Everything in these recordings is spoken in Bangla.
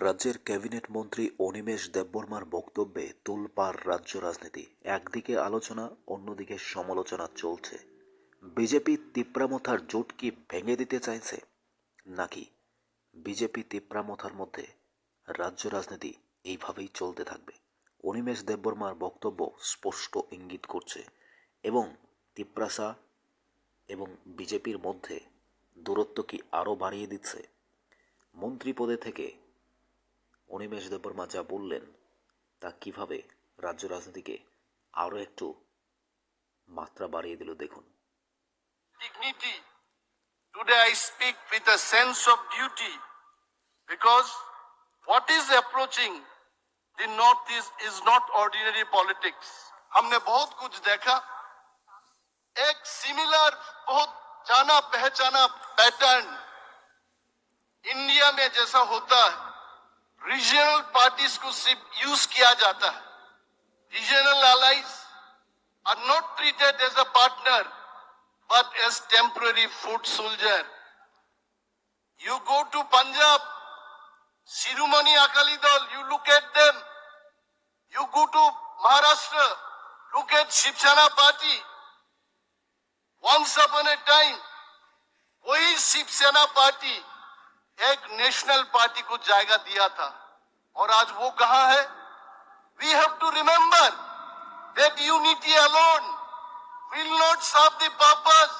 রাজ্যের ক্যাবিনেট মন্ত্রী অনিমেষ দেববর্মার বক্তব্যে তোলপাড় রাজ্য রাজনীতি। একদিকে আলোচনা, অন্যদিকে সমালোচনা চলছে। বিজেপি তিপ্রামথার জোট কি ভেঙে দিতে চাইছে? নাকি বিজেপি তিপ্রামথার মধ্যে রাজ্য রাজনীতি এইভাবেই চলতে থাকবে? অনিমেষ দেববর্মার বক্তব্য স্পষ্ট ইঙ্গিত করছে এবং তিপ্রাসা এবং বিজেপির মধ্যে দূরত্ব কি আরও বাড়িয়ে দিচ্ছে? মন্ত্রী পদে থেকে অনিমেষ দেববর্মা যা বললেন তা কিভাবে রাজ্য রাজনীতিকে আরও একটু মাত্রা বাড়িয়ে দিল দেখুন dignity. Today I speak with a sense of duty because what is approaching the Northeast is not ordinary politics. हमने बहुत कुछ देखा एक सिमिलर बहुत जाना पहचाना पैटर्न इंडिया में जैसा होता है रीजनल पार्टीज़ को सिर्फ़ यूज़ किया जाता है। Regional allies are not treated as a partner but as temporary foot soldier you go to Punjab Shiromani Akali Dal you look at them you go to Maharashtra look at Shiv Sena party once upon a time वही शिवसेना पार्टी एक नेशनल पार्टी को जायगा दिया था। और आज वो कहा है? We have to remember that unity alone will not serve the purpose.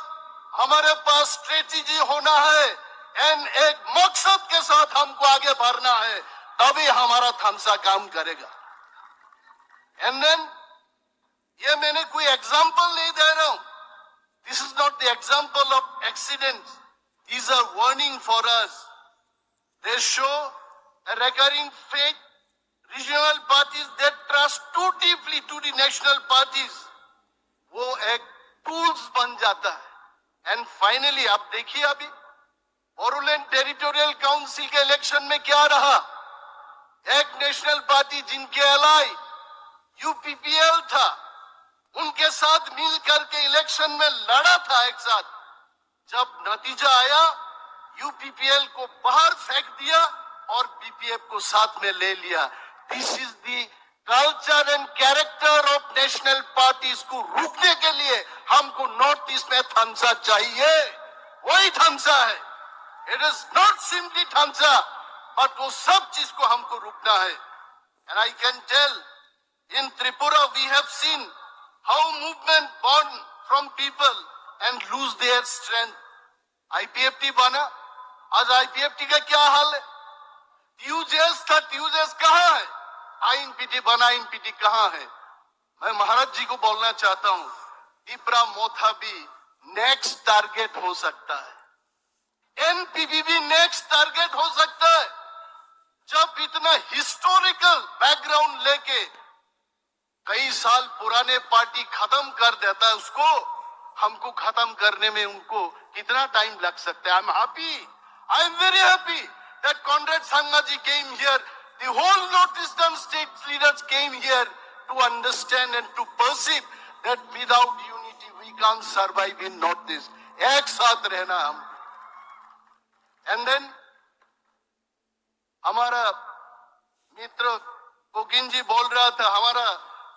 हमारे पास स्ट्रेटेजी होना है एंड एक मकसद के साथ हमको आगे बढ़ना है, तभी हमारा थमसा काम करेगा। एंड देन ये मैंने कोई एग्ज़ाम्पल नहीं दे रहा हूँ। This is not the example of accident these are warning for us they show a recurring fate regional parties that trust too deeply to the national parties. वो एक टूल्स बन जाता है। एंड फाइनली आप देखिए अभी बोरोलैंड टेरिटोरियल काउंसिल के इलेक्शन में क्या रहा? एक नेशनल पार्टी जिनके अलाई यूपीपीएल था, उनके साथ मिल करके इलेक्शन में लड़ा था एक साथ। जब नतीजा आया यूपीपीएल को बाहर फेंक दिया और बीपीएफ को साथ में ले लिया। This is the culture and character of national parties को रोकने के लिए हमको नॉर्थ ईस्ट में थमसा चाहिए। वही थमसा है। इट इज़ नॉट सिंपली थमसा बट वो सब चीज़ को हमको रुकना है। And I can tell in Tripura we have seen how movement born from people and lose their strength IPFT बना आज आईपीएफटी का क्या हाल है? ट्यूजेस था ट्यूजेस कहाँ है? आइन पीटी बना पीटी कहाँ है? मैं महाराज जी को बोलना चाहता हूँ टिपरा मोथा भी नेक्स्ट टारगेट हो सकता है। एनपीपी भी नेक्स्ट टारगेट हो सकता है। जब इतना हिस्टोरिकल बैकग्राउंड लेके कई साल पुराने पार्टी खत्म कर देता है उसको, हमको खत्म करने में उनको कितना टाइम लग सकता है? I am happy am very happy that Conrad Sangma ji came here the whole northeastern state leaders came here to understand and to perceive that without unity we can't survive in northeast एक साथ रहना हम एंड देन हमारा मित्र कोकिन जी बोल रहा था हमारा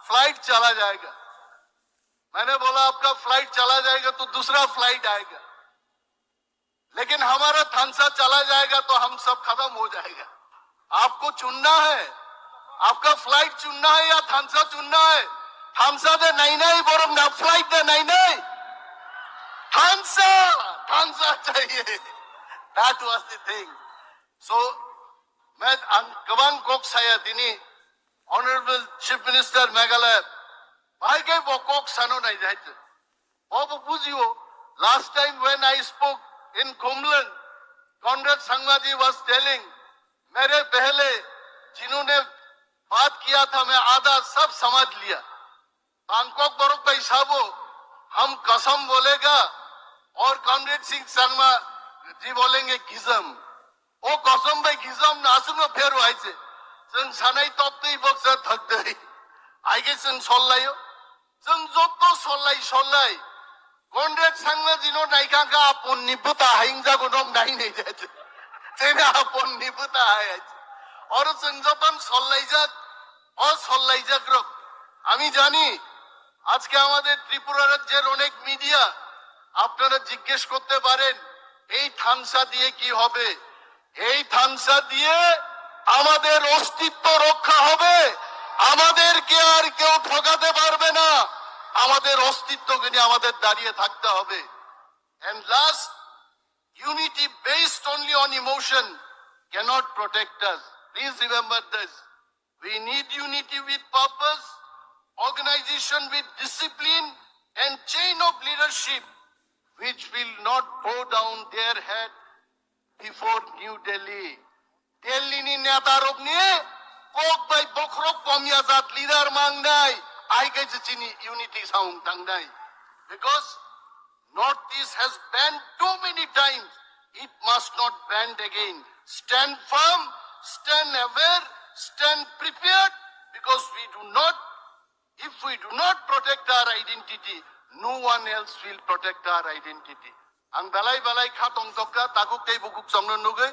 फ़्लाइट चला जाएगा मैंने बोला आपका फ़्लाइट चला जाएगा तो दूसरा फ़्लाइट आएगा लेकिन हमारा थानसा चला जाएगा तो हम सब खत्म हो जाएगा। आपको चुनना है। आपका फ़्लाइट चुनना है या थानसा चुनना है? थानसा दे नहीं नहीं बोरो ना फ़्लाइट दे नहीं नहीं। थानसा थानसा चाहिए। That was the thing so मैं गबां कोक साया दिनी ऑनरेबल चीफ मिनिस्टर मेघालय, भाई के वो कोक सानो नहीं जाते वो बुझियो last time when I spoke in कुमलन Congress संगवादी was telling मेरे पहले जिन्होंने बात किया था मैं आधा सब समझ लिया बैंकॉक बरोक भाई साहबो हम कसम बोलेगा और कॉमरेड सिंह शर्मा जी बोलेंगे गिजम ओ कसम भाई गिजम नासुनो फेर वाइसे जों सानै तप्तै बक्सा थक्दै आइगे जों सल्लायो जों जत सल्लाय सल्लाय কনরেড সাংমা জিনো আমি জানি আজকে আমাদের ত্রিপুরা রাজ্যের অনেক মিডিয়া আপনারা জিজ্ঞেস করতে পারেন, এই থানসা দিয়ে কি হবে? এই থানসা দিয়ে আমাদের অস্তিত্ব রক্ষা হবে? আমাদেরকে আর কেউ ঠকাতে আমাদের অস্তিত্বকে নিয়ে আমাদের দাঁড়িয়ে থাকতে হবে And last, unity based only on emotion cannot protect us. Please remember this. We need unity with purpose, organization with discipline, and chain of leadership which will not bow down their head before New Delhi. দিল্লিনি নেতারক নিয়ে কক বাই বখরক কমিয়া জাত লিডার মাং নাই আই গেছে চিনি ইউনিটি সাউন্ড টাং নাই because Northeast has banned too many times. It must not bend again. Stand firm, stand aware, stand prepared because we do not, if we do not protect our identity, no one else will protect our identity. Ang balay balay khatong tokka takuk kay bukuk samnon nuge.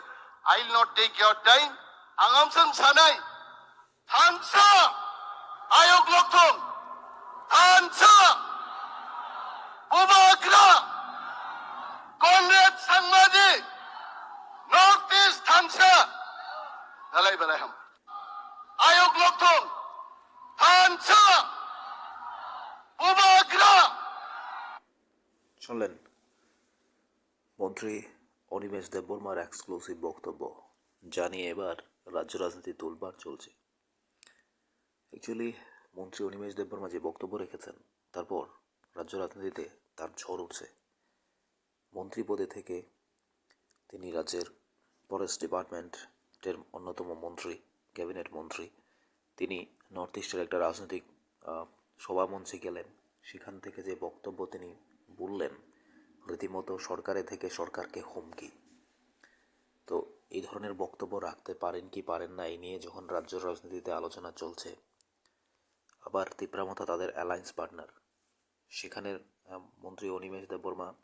I'll not take your time. Ang amsam sanay. Thansa! Ayok lokthong! Thansa! উবাগ্রা কংগ্রেস সাংবাদিক নর্থ ইস্ট থানসা বেলাই বেলাই হাম। আয়োগ লক্ষণ শুনলেন? মন্ত্রী অনিমেষ দেববর্মার এক্সক্লুসিভ বক্তব্য, জানিয়ে এবার রাজ্য রাজনীতি তোলবার চলছে। অ্যাকচুয়ালি মন্ত্রী অনিমেষ দেববর্মা যে বক্তব্য রেখেছেন তারপর রাজ্য রাজনীতিতে তার ঝড় উঠছে। মন্ত্রী পদে থেকে তিনি রাজ্যের ফরেস্ট ডিপার্টমেন্টের অন্যতম মন্ত্রী ক্যাবিনেট মন্ত্রী। তিনি নর্থ ইস্টের একটা রাজনৈতিক আহ, সভামঞ্চে গেলেন। সেখান থেকে যে বক্তব্য তিনি বললেন রীতিমতো সরকারে থেকে সরকারকে হুমকি। তো এই ধরনের বক্তব্য রাখতে পারেন কি পারেন না এই নিয়ে যখন রাজ্য রাজনীতিতে আলোচনা চলছে আবার তিপ্রামথা তাদের অ্যালায়েন্স পার্টনার সেখানের মন্ত্রী অনিমেষ দেববর্মা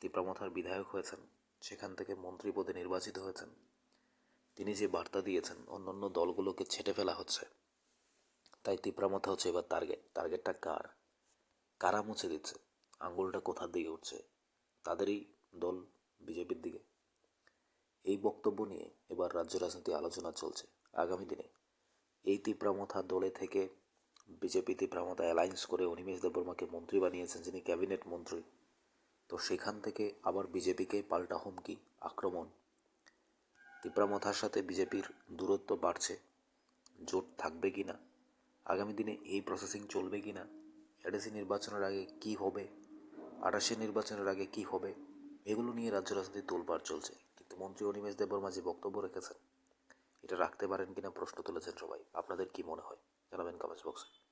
তিপ্রামথার বিধায়ক হয়েছেন। সেখান থেকে মন্ত্রী পদে নির্বাচিত হয়েছেন। তিনি যে বার্তা দিয়েছেন, অন্যান্য দলগুলোকে ছেটে ফেলা হচ্ছে। তাই তিপ্রামথা হচ্ছে এবার টার্গেট টার্গেটটা কার? কারা মুছে দিচ্ছে? আঙ্গুলটা কোথার দিকে উঠছে? তাদেরই দল বিজেপির দিকে। এই বক্তব্য নিয়ে এবার রাজ্য রাজনীতি আলোচনা চলছে। আগামী দিনে এই তিপ্রামথা দলে থেকে বিজেপি তিপ্রামথা অ্যালায়েন্স করে অনিমেষ দেববর্মাকে মন্ত্রী বানিয়েছেন যিনি ক্যাবিনেট মন্ত্রী। তো সেখান থেকে আবার বিজেপিকে পাল্টা হুমকি, আক্রমণ। তিপ্রামথার সাথে বিজেপির দূরত্ব বাড়ছে। জোট থাকবে কি না? আগামী দিনে এই প্রসেসিং চলবে কি না? এডিসি নির্বাচনের আগে কি হবে? আটাশি নির্বাচনের আগে কি হবে? এগুলো নিয়ে রাজ্য রাজনীতি তোলপাড় চলছে। কিন্তু মন্ত্রী অনিমেষ দেববর্মা যে বক্তব্য রেখেছেন, এটা রাখতে পারেন কিনা প্রশ্ন তুলেছেন সবাই। আপনাদের কি মনে হয়? জানাবেন কমেন্টস বক্সে।